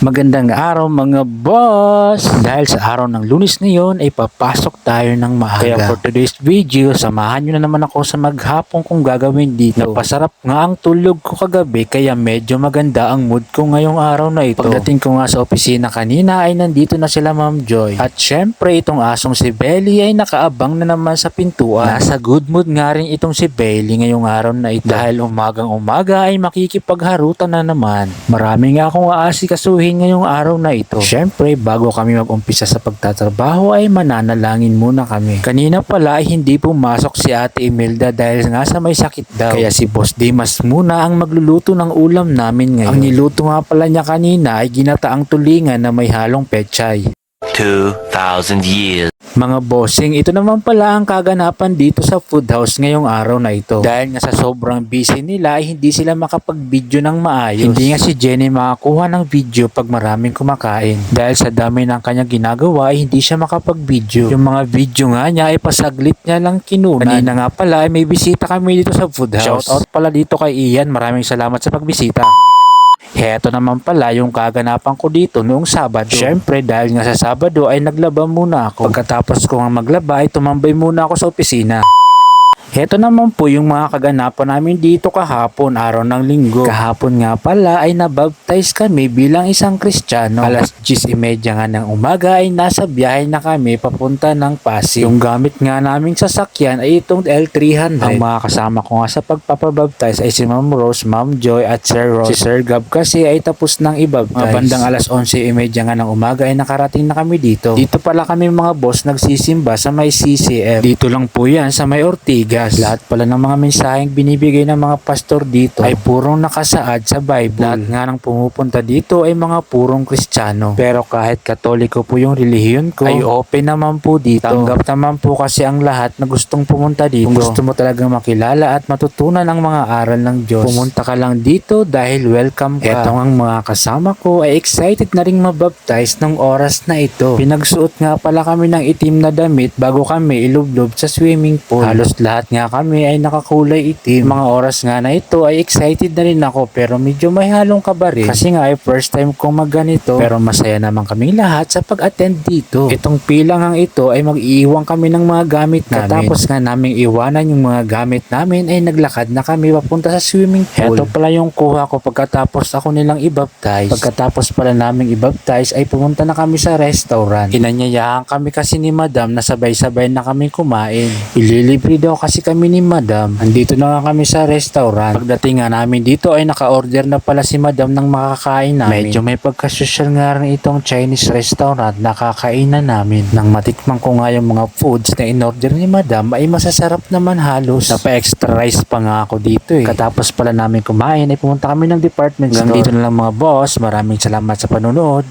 Magandang araw mga boss! Dahil sa araw ng lunes ngayon ay papasok tayo ng maaga. Kaya for today's video, samahan nyo na naman ako sa maghapon kong gagawin dito. Napasarap nga ang tulog ko kagabi kaya medyo maganda ang mood ko ngayong araw na ito. Pagdating ko nga sa opisina kanina ay nandito na sila Ma'am Joy. At syempre itong asong si Belly ay nakaabang na naman sa pintuan. Nasa good mood nga rin itong si Belly ngayong araw na ito. Dahil umagang umaga ay makikipagharutan na naman. Marami nga akong aasikasuhin ngayong araw na ito. Syempre, bago kami mag-umpisa sa pagtatrabaho ay mananalangin muna kami. Kanina pala ay hindi pumasok si Ate Imelda dahil nga sa may sakit daw. Kaya si Boss Dimas muna ang magluluto ng ulam namin ngayon. Ang niluto nga pala niya kanina ay ginataang tulingan na may halong pechay. 2,000 years. Mga bossing, ito naman pala ang kaganapan dito sa food house ngayong araw na ito. Dahil nga sa sobrang busy nila ay hindi sila makapag-video ng maayos. Hindi nga si Jenny makakuha ng video pag maraming kumakain. Dahil sa dami ng kanyang ginagawa ay hindi siya makapag-video. Yung mga video nga niya ay pasaglit niya lang kinunan. Kanina nga pala ay may bisita kami dito sa food house. Shoutout pala dito kay Ian. Maraming salamat sa pagbisita. Heto naman pala yung kaganapan ko dito noong Sabado. Syempre dahil nga sa Sabado ay naglaba muna ako. Pagkatapos ko nga maglaba ay tumambay muna ako sa opisina. Heto naman po yung mga kaganapan namin dito kahapon, araw ng linggo. Kahapon nga pala ay nabaptize kami bilang isang Kristiyano. Alas 10.30 nga ng umaga ay nasa biyahe na kami papunta ng Pasig. Yung gamit nga naming sasakyan ay itong L300. Ang mga kasama ko nga sa pagpapabaptize ay si Ma'am Rose, Ma'am Joy at Sir Rose. Si Sir Gab kasi ay tapos nang ibaptize. Mga bandang alas 11.30 nga ng umaga ay nakarating na kami dito. Dito pala kami mga boss nagsisimba sa may CCF. Dito lang po yan sa may Ortigas. Lahat pala ng mga mensaheng binibigay ng mga pastor dito ay purong nakasaad sa Bible. Lahat nga ng pumupunta dito ay mga purong Kristiyano. Pero kahit katoliko po yung relihiyon ko, ay open naman po dito. Tanggap naman po kasi ang lahat na gustong pumunta dito. Kung gusto mo talagang makilala at matutunan ang mga aral ng Diyos, pumunta ka lang dito dahil welcome ka. Eto ang mga kasama ko ay excited na ring mabaptize ng oras na ito. Pinagsuot nga pala kami ng itim na damit bago kami ilublob sa swimming pool. Halos lahat nga kami ay nakakulay itim. Mga oras nga na ito ay excited na rin ako pero medyo may halong kaba rin. Kasi nga ay first time kong magganito pero masaya naman kaming lahat sa pag-attend dito. Itong pilangang ito ay mag-iiwan kami ng mga gamit namin. Tapos nga naming iwanan yung mga gamit namin ay naglakad na kami papunta sa swimming pool. Ito pala yung kuha ko pagkatapos ako nilang ibaptize. Pagkatapos pala naming ibaptize ay pumunta na kami sa restaurant. Inanyayahan kami kasi ni madam na sabay-sabay na kami kumain. Ililibre daw kasi kami ni madam. Andito na nga kami sa restaurant. Pagdating nga namin dito ay naka-order na pala si madam ng makakain namin. Medyo may pagkasosyal nga rin itong Chinese restaurant na kakainan namin. Nang matikman ko nga yung mga foods na in-order ni madam ay masasarap naman halos. Napa-extra rice pa nga ako dito eh. Katapos pala namin kumain ay pumunta kami ng department store. Hanggang dito na lang mga boss. Maraming salamat sa panonood.